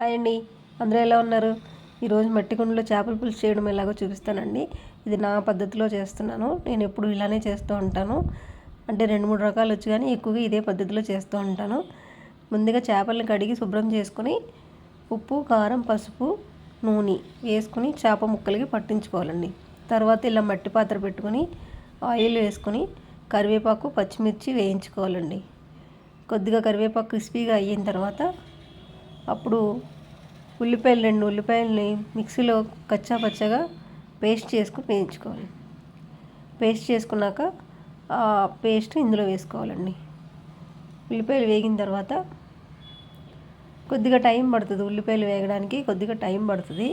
Hi అండి అందరూ ఎలా ఉన్నారు? ఈరోజు మట్టి కుండలో చేపల పులుసు చేయడం ఎలాగో చూపిస్తానండి. ఇది నా పద్ధతిలో చేస్తున్నాను. నేను ఎప్పుడు ఇలానే చేస్తూ ఉంటాను. అంటే రెండు మూడు రకాలు వచ్చి కానీ ఎక్కువగా ఇదే పద్ధతిలో చేస్తూ ఉంటాను. ముందుగా చేపలను కడిగి శుభ్రం చేసుకొని ఉప్పు కారం పసుపు నూనె వేసుకుని చేప ముక్కలకి పట్టించుకోవాలండి. తర్వాత ఇలా మట్టి పాత్ర పెట్టుకొని ఆయిల్ వేసుకొని కరివేపాకు పచ్చిమిర్చి వేయించుకోవాలండి. కొద్దిగా కరివేపాకు క్రిస్పీగా అయిన తర్వాత అప్పుడు ఉల్లిపాయలు రెండు ఉల్లిపాయలని మిక్సీలో కచ్చా పచ్చగా పేస్ట్ చేసుకుని వేయించుకోవాలి. పేస్ట్ చేసుకున్నాక ఆ పేస్ట్ ఇందులో వేసుకోవాలండి. ఉల్లిపాయలు వేగిన తర్వాత కొద్దిగా టైం పడుతుంది ఉల్లిపాయలు వేగడానికి కొద్దిగా టైం పడుతుంది.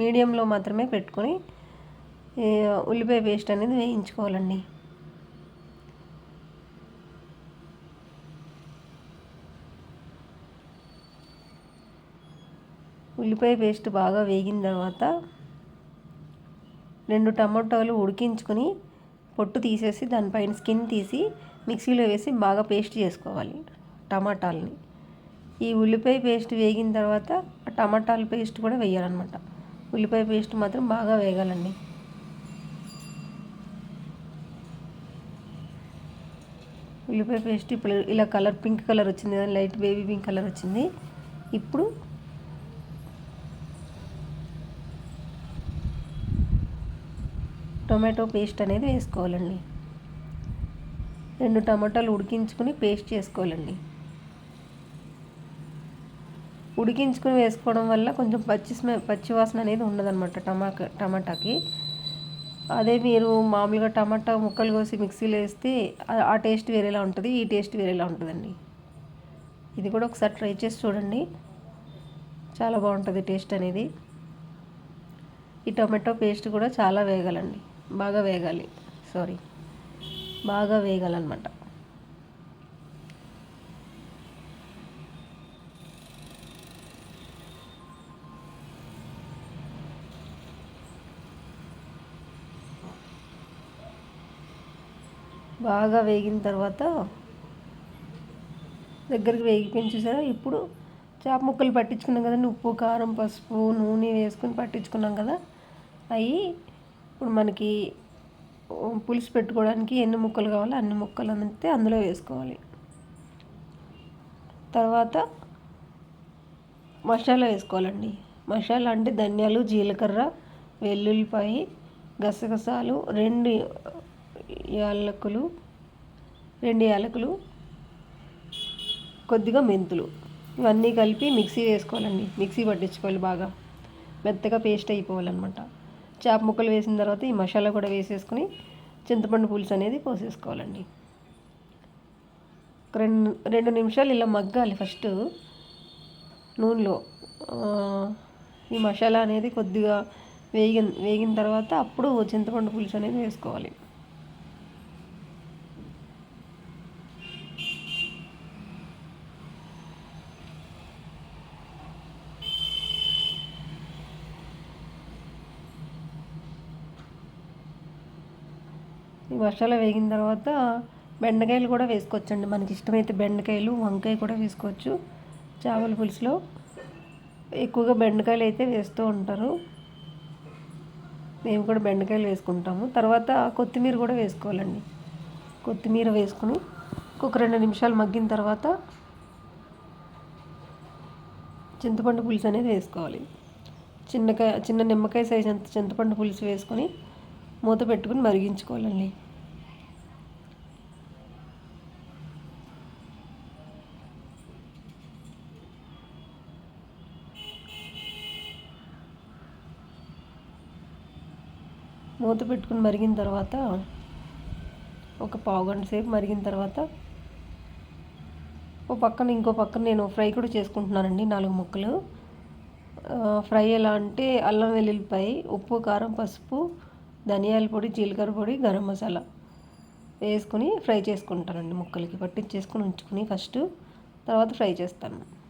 మీడియంలో మాత్రమే పెట్టుకొని ఉల్లిపాయ పేస్ట్ అనేది వేయించుకోవాలండి. ఉల్లిపాయ పేస్ట్ బాగా వేగిన తర్వాత రెండు టమాటాలు ఉడికించుకొని పొట్టు తీసేసి దానిపైన స్కిన్ తీసి మిక్సీలో వేసి బాగా పేస్ట్ చేసుకోవాలి టమాటాలని. ఈ ఉల్లిపాయ పేస్ట్ వేగిన తర్వాత టమాటాల పేస్ట్ కూడా వేయాలన్నమాట. ఉల్లిపాయ పేస్ట్ మాత్రం బాగా వేగాలండి. ఉల్లిపాయ పేస్ట్ ఇప్పుడు ఇలా కలర్ పింక్ కలర్ వచ్చింది లైట్ బేబీ పింక్ కలర్ వచ్చింది. ఇప్పుడు టొమాటో పేస్ట్ అనేది వేసుకోవాలండి. రెండు టమాటాలు ఉడికించుకొని పేస్ట్ చేసుకోవాలండి. ఉడికించుకుని వేసుకోవడం వల్ల కొంచెం పచ్చి స్మె పచ్చి వాసన అనేది ఉండదన్నమాట టమాటా టమాటాకి. అదే మీరు మామూలుగా టమాటా ముక్కలు కోసి మిక్సీలో వేస్తే ఆ టేస్ట్ వేరేలా ఉంటుంది ఈ టేస్ట్ వేరేలా ఉంటుందండి. ఇది కూడా ఒకసారి ట్రై చేసి చూడండి. చాలా బాగుంటుంది టేస్ట్ అనేది. ఈ టొమాటో పేస్ట్ కూడా చాలా వేగాలండి. బాగా వేగాలి. సారీ బాగా వేగాలన్నమాట. బాగా వేగిన తర్వాత దగ్గరికి వేగిపోయిన చూసారా? ఇప్పుడు చేప ముక్కలు పట్టించుకున్నాం కదండి ఉప్పు కారం పసుపు నూనె వేసుకొని పట్టించుకున్నాం కదా అవి ఇప్పుడు మనకి పులుసు పెట్టుకోవడానికి ఎన్ని ముక్కలు కావాలో అన్ని ముక్కలు అంతే అందులో వేసుకోవాలి. తర్వాత మసాలా వేసుకోవాలండి. మసాలా అంటే ధనియాలు జీలకర్ర వెల్లుల్లిపాయ గసగసాలు రెండు యాలకులు రెండు యాలకులు కొద్దిగా మెంతులు. ఇవన్నీ కలిపి మిక్సీ వేసుకోవాలండి. మిక్సీ పట్టించుకోవాలి బాగా. మెత్తగా పేస్ట్ అయిపోవాలన్నమాట. చేప ముక్కలు వేసిన తర్వాత ఈ మసాలా కూడా వేసేసుకొని చింతపండు పులుసు అనేది పోసేసుకోవాలండి. రెండు రెండు నిమిషాలు ఇలా మగ్గాలి ఫస్ట్ నూనెలో. ఈ మసాలా అనేది కొద్దిగా వేగిన వేగిన తర్వాత అప్పుడు చింతపండు పులుసు అనేది వేసుకోవాలి. ఈ వర్షాలు వేగిన తర్వాత బెండకాయలు కూడా వేసుకోవచ్చండి. మనకి ఇష్టమైతే బెండకాయలు వంకాయ కూడా వేసుకోవచ్చు. చేపల పులుసులో ఎక్కువగా బెండకాయలు అయితే వేస్తూ ఉంటారు. మేము కూడా బెండకాయలు వేసుకుంటాము. తర్వాత కొత్తిమీర కూడా వేసుకోవాలండి. కొత్తిమీర వేసుకుని ఒక రెండు నిమిషాలు మగ్గిన తర్వాత చింతపండు పులుసు అనేది వేసుకోవాలి. చిన్నకాయ చిన్న నిమ్మకాయ సైజ్ అంత చింతపండు పులుసు వేసుకొని మూత పెట్టుకుని మరిగించుకోవాలండి. మూత పెట్టుకుని మరిగిన తర్వాత ఒక పావు గంట సేపు మరిగిన తర్వాత ఓ పక్కన ఇంకో పక్కన నేను ఫ్రై కూడా చేసుకుంటున్నానండి నాలుగు ముక్కలు. ఫ్రై ఎలా అంటే అల్లం వెల్లుల్లిపాయ ఉప్పు కారం పసుపు ధనియాల పొడి జీలకర్ర పొడి గరం మసాలా వేసుకుని ఫ్రై చేసుకుంటానండి ముక్కలకి. పట్టించేసుకుని ఉంచుకుని ఫస్ట్ తర్వాత ఫ్రై చేస్తాను.